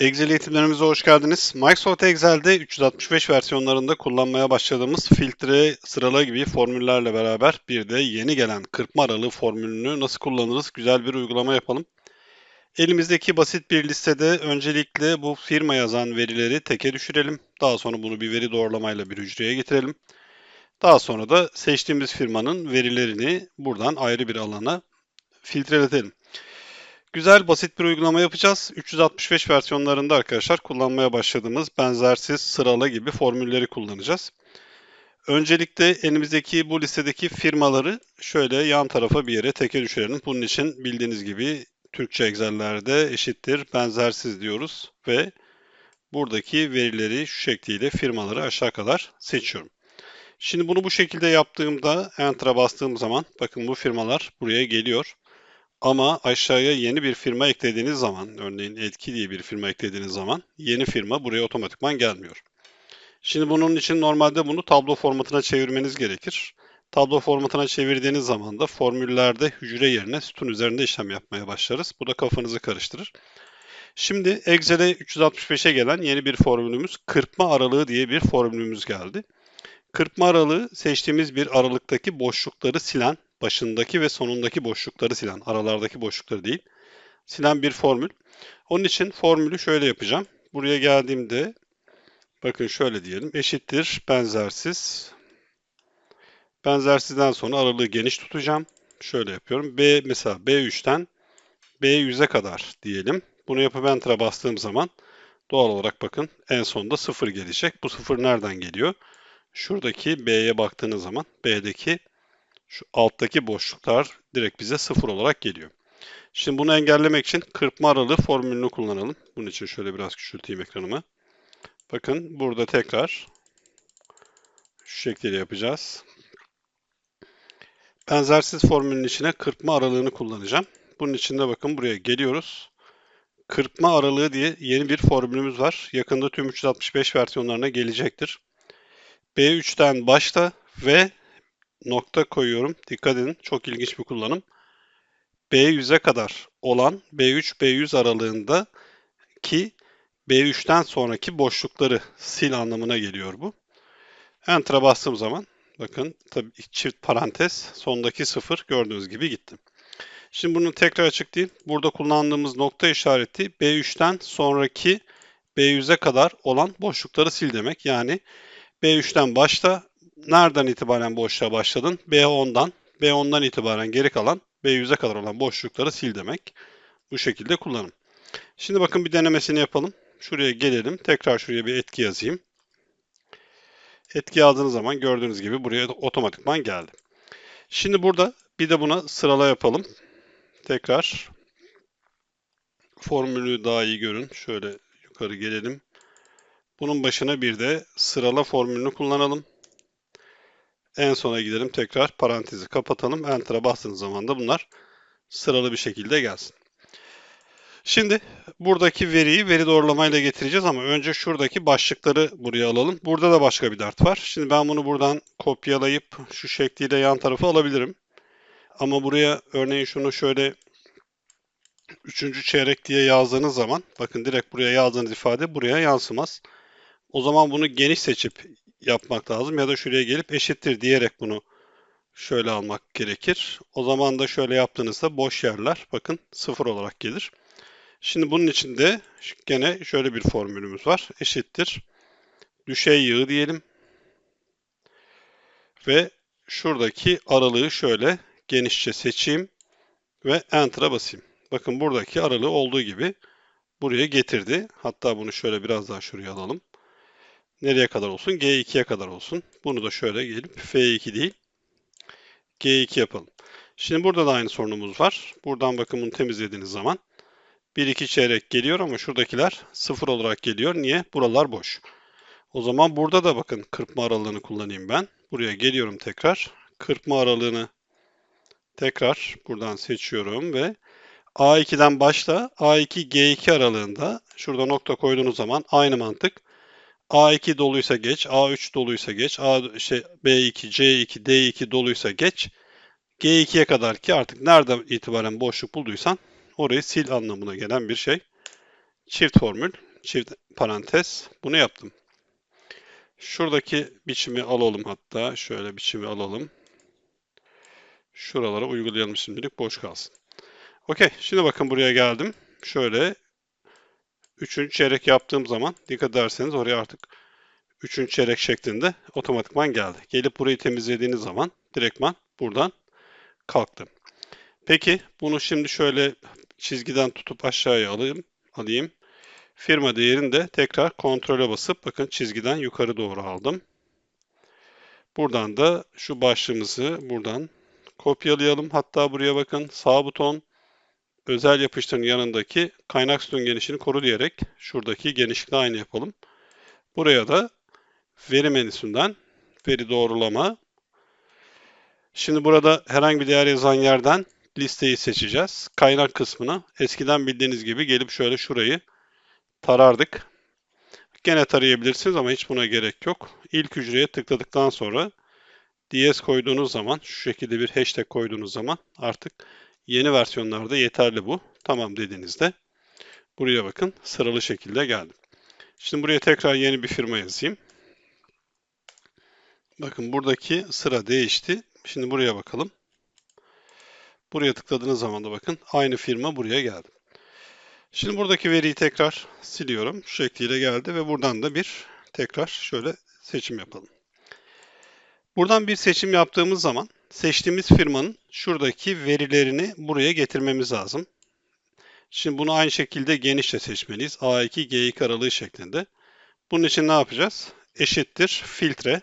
Excel eğitimlerimize hoş geldiniz. Microsoft Excel'de 365 versiyonlarında kullanmaya başladığımız filtre, sırala gibi formüllerle beraber bir de yeni gelen kırpma aralığı formülünü nasıl kullanırız güzel bir uygulama yapalım. Elimizdeki basit bir listede öncelikle bu firma yazan verileri teke düşürelim. Daha sonra bunu bir veri doğrulamayla bir hücreye getirelim. Daha sonra da seçtiğimiz firmanın verilerini buradan ayrı bir alana filtreletelim. Güzel, basit bir uygulama yapacağız. 365 versiyonlarında arkadaşlar kullanmaya başladığımız benzersiz sırala gibi formülleri kullanacağız. Öncelikle elimizdeki bu listedeki firmaları şöyle yan tarafa bir yere teke düşürelim. Bunun için bildiğiniz gibi Türkçe Excel'lerde eşittir benzersiz diyoruz ve buradaki verileri şu şekliyle firmaları aşağı kadar seçiyorum. Şimdi bunu bu şekilde yaptığımda Enter'a bastığım zaman bakın bu firmalar buraya geliyor. Ama aşağıya yeni bir firma eklediğiniz zaman, örneğin etki diye bir firma eklediğiniz zaman yeni firma buraya otomatikman gelmiyor. Şimdi bunun için normalde bunu tablo formatına çevirmeniz gerekir. Tablo formatına çevirdiğiniz zaman da formüllerde hücre yerine sütun üzerinde işlem yapmaya başlarız. Bu da kafanızı karıştırır. Şimdi Excel'e 365'e gelen yeni bir formülümüz kırpma aralığı diye bir formülümüz geldi. Kırpma aralığı seçtiğimiz bir aralıktaki boşlukları silen başındaki ve sonundaki boşlukları silen, aralardaki boşlukları değil, silen bir formül. Onun için formülü şöyle yapacağım. Buraya geldiğimde bakın şöyle diyelim. Eşittir benzersiz. Benzersizden sonra aralığı geniş tutacağım. Şöyle yapıyorum. B mesela B3'ten B100'e kadar diyelim. Bunu yapıp Enter'a bastığım zaman doğal olarak bakın en sonunda 0 gelecek. Bu 0 nereden geliyor? Şuradaki B'ye baktığınız zaman B'deki şu alttaki boşluklar direkt bize sıfır olarak geliyor. Şimdi bunu engellemek için kırpma aralığı formülünü kullanalım. Bunun için şöyle biraz küçülteyim ekranımı. Bakın burada tekrar şu şekilde yapacağız. Benzersiz formülün içine kırpma aralığını kullanacağım. Bunun için de bakın buraya geliyoruz. Kırpma aralığı diye yeni bir formülümüz var. Yakında tüm 365 versiyonlarına gelecektir. B3'ten başla ve nokta koyuyorum. Dikkat edin çok ilginç bir kullanım. B100'e kadar olan B3-B100 aralığında ki B3'ten sonraki boşlukları sil anlamına geliyor bu. Enter'a bastığım zaman bakın tabii çift parantez sondaki sıfır gördüğünüz gibi gitti. Şimdi bunu tekrar açıklayayım. Burada kullandığımız nokta işareti B3'ten sonraki B100'e kadar olan boşlukları sil demek. Yani B3'ten başla nereden itibaren boşluğa başladın? B10'dan. B10'dan itibaren geri kalan B100'e kadar olan boşlukları sil demek. Bu şekilde kullanım. Şimdi bakın bir denemesini yapalım. Şuraya gelelim. Tekrar şuraya bir etki yazayım. Etki yazdığınız zaman gördüğünüz gibi buraya otomatikman geldi. Şimdi burada bir de buna sırala yapalım. Tekrar formülü daha iyi görün. Şöyle yukarı gelelim. Bunun başına bir de sırala formülünü kullanalım. En sona gidelim tekrar parantezi kapatalım. Enter'a bastığınız zaman da bunlar sıralı bir şekilde gelsin. Şimdi buradaki veriyi veri doğrulamayla getireceğiz ama önce şuradaki başlıkları buraya alalım. Burada da başka bir dert var. Şimdi ben bunu buradan kopyalayıp şu şekliyle yan tarafa alabilirim. Ama buraya örneğin şunu şöyle üçüncü çeyrek diye yazdığınız zaman bakın direkt buraya yazdığınız ifade buraya yansımaz. O zaman bunu geniş seçip yapmak lazım ya da şuraya gelip eşittir diyerek bunu şöyle almak gerekir. O zaman da şöyle yaptığınızda boş yerler bakın sıfır olarak gelir. Şimdi bunun için de gene şöyle bir formülümüz var. Eşittir düşey yığı diyelim. Ve şuradaki aralığı şöyle genişçe seçeyim ve Enter'a basayım. Bakın buradaki aralığı olduğu gibi buraya getirdi. Hatta bunu şöyle biraz daha şuraya alalım. Nereye kadar olsun? G2'ye kadar olsun. Bunu da şöyle gelip F2 değil G2 yapalım. Şimdi burada da aynı sorunumuz var. Buradan bakın bunu temizlediğiniz zaman 1-2 çeyrek geliyor ama şuradakiler 0 olarak geliyor. Niye? Buralar boş. O zaman burada da bakın kırpma aralığını kullanayım ben. Buraya geliyorum tekrar. Kırpma aralığını tekrar buradan seçiyorum ve A2'den başla A2 G2 aralığında şurada nokta koyduğunuz zaman aynı mantık A2 doluysa geç, A3 doluysa geç, A şey B2, C2, D2 doluysa geç. G2'ye kadar ki artık nereden itibaren boşluk bulduysan orayı sil anlamına gelen bir şey. Çift formül, çift parantez. Bunu yaptım. Şuradaki biçimi alalım hatta. Şöyle biçimi alalım. Şuralara uygulayalım şimdilik boş kalsın. Okey. Şimdi bakın buraya geldim. Şöyle üçüncü çeyrek yaptığım zaman dikkat ederseniz oraya artık üçüncü çeyrek şeklinde otomatikman geldi. Gelip burayı temizlediğiniz zaman direktman buradan kalktı. Peki bunu şimdi şöyle çizgiden tutup aşağıya alayım. alayım. Firma değerini de tekrar kontrole basıp bakın çizgiden yukarı doğru aldım. Buradan da şu başlığımızı buradan kopyalayalım. Hatta buraya bakın sağ buton özel yapıştırın yanındaki kaynak sütun genişliğini koru diyerek şuradaki genişlikle aynı yapalım. Buraya da veri menüsünden veri doğrulama. Şimdi burada herhangi bir değer yazan yerden listeyi seçeceğiz. Kaynak kısmına eskiden bildiğiniz gibi gelip şöyle şurayı tarardık. Gene tarayabilirsiniz ama hiç buna gerek yok. İlk hücreye tıkladıktan sonra DS koyduğunuz zaman, şu şekilde bir hashtag koyduğunuz zaman artık yeni versiyonlarda yeterli bu. Tamam dediğinizde buraya bakın sıralı şekilde geldi. Şimdi buraya tekrar yeni bir firma yazayım. Bakın buradaki sıra değişti. Şimdi buraya bakalım. Buraya tıkladığınız zaman da bakın aynı firma buraya geldi. Şimdi buradaki veriyi tekrar siliyorum. Şu şekliyle geldi ve buradan da bir tekrar şöyle seçim yapalım. Buradan bir seçim yaptığımız zaman seçtiğimiz firmanın şuradaki verilerini buraya getirmemiz lazım. Şimdi bunu aynı şekilde genişle seçmeliyiz. A2, G2 aralığı şeklinde. Bunun için ne yapacağız? Eşittir filtre.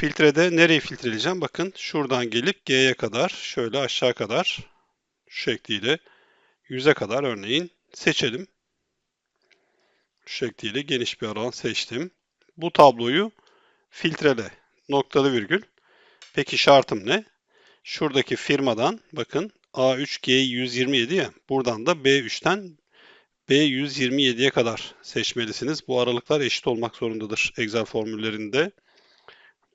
Filtrede nereyi filtreleyeceğim? Bakın şuradan gelip G'ye kadar, şöyle aşağı kadar şu şekliyle 100'e kadar örneğin seçelim. Şu şekliyle geniş bir alan seçtim. Bu tabloyu filtrele noktalı virgül. Peki şartım ne? Şuradaki firmadan bakın A3G127 ya buradan da B3'ten B127'ye kadar seçmelisiniz. Bu aralıklar eşit olmak zorundadır Excel formüllerinde.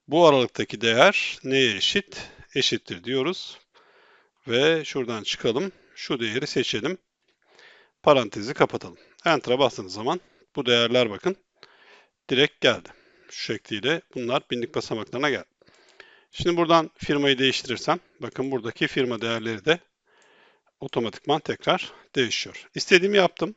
Bu aralıktaki değer neye eşit? Eşittir diyoruz. Ve şuradan çıkalım. Şu değeri seçelim. Parantezi kapatalım. Enter'a bastığınız zaman bu değerler bakın direkt geldi. Şekliyle bunlar binlik basamaklarına geldi. Şimdi buradan firmayı değiştirirsem bakın buradaki firma değerleri de otomatikman tekrar değişiyor. İstediğimi yaptım.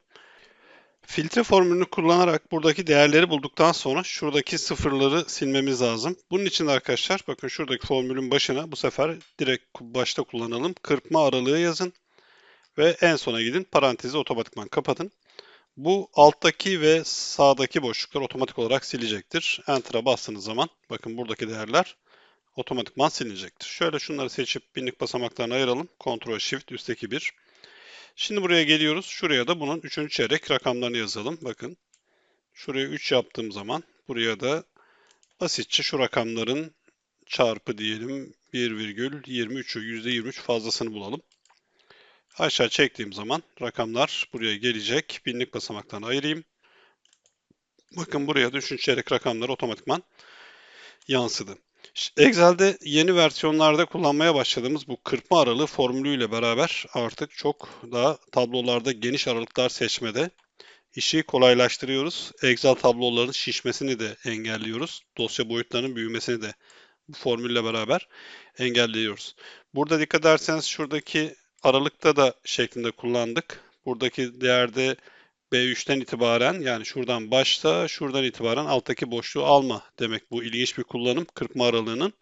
Filtre formülünü kullanarak buradaki değerleri bulduktan sonra şuradaki sıfırları silmemiz lazım. Bunun için arkadaşlar bakın şuradaki formülün başına bu sefer direkt başta kullanalım. Kırpma aralığı yazın ve en sona gidin parantezi otomatikman kapatın. Bu alttaki ve sağdaki boşluklar otomatik olarak silecektir. Enter'a bastığınız zaman bakın buradaki değerler otomatikman silinecektir. Şöyle şunları seçip binlik basamaklarına ayıralım. Ctrl Shift üstteki 1. Şimdi buraya geliyoruz. Şuraya da bunun 3. çeyrek rakamlarını yazalım. Bakın. Şuraya 3 yaptığım zaman buraya da basitçe şu rakamların çarpı diyelim 1,23'ü %23 fazlasını bulalım. Aşağı çektiğim zaman rakamlar buraya gelecek. Binlik basamaklarını ayırayım. Bakın buraya 3. çeyrek rakamlar otomatikman yansıdı. Excel'de yeni versiyonlarda kullanmaya başladığımız bu kırpma aralığı formülüyle beraber artık çok daha tablolarda geniş aralıklar seçmede işi kolaylaştırıyoruz. Excel tabloların şişmesini de engelliyoruz. Dosya boyutlarının büyümesini de bu formülle beraber engelliyoruz. Burada dikkat ederseniz şuradaki aralıkta da şeklinde kullandık. Buradaki değerde B3'ten itibaren yani şuradan başta şuradan itibaren alttaki boşluğu alma demek bu ilginç bir kullanım kırpma aralığının.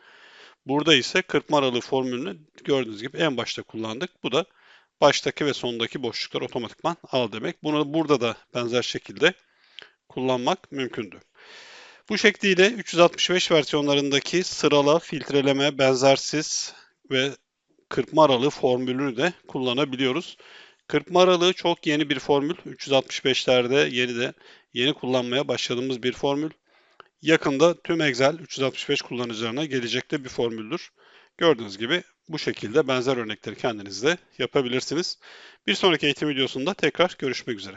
Burada ise kırpma aralığı formülünü gördüğünüz gibi en başta kullandık. Bu da baştaki ve sondaki boşluklar otomatikman al demek. Bunu burada da benzer şekilde kullanmak mümkündü. Bu şekliyle 365 versiyonlarındaki sırala, filtreleme, benzersiz ve kırpma aralığı formülünü de kullanabiliyoruz. Kırpma aralığı çok yeni bir formül. 365'lerde yeni de yeni kullanmaya başladığımız bir formül. Yakında tüm Excel 365 kullanıcılarına gelecekte bir formüldür. Gördüğünüz gibi bu şekilde benzer örnekleri kendiniz de yapabilirsiniz. Bir sonraki eğitim videosunda tekrar görüşmek üzere.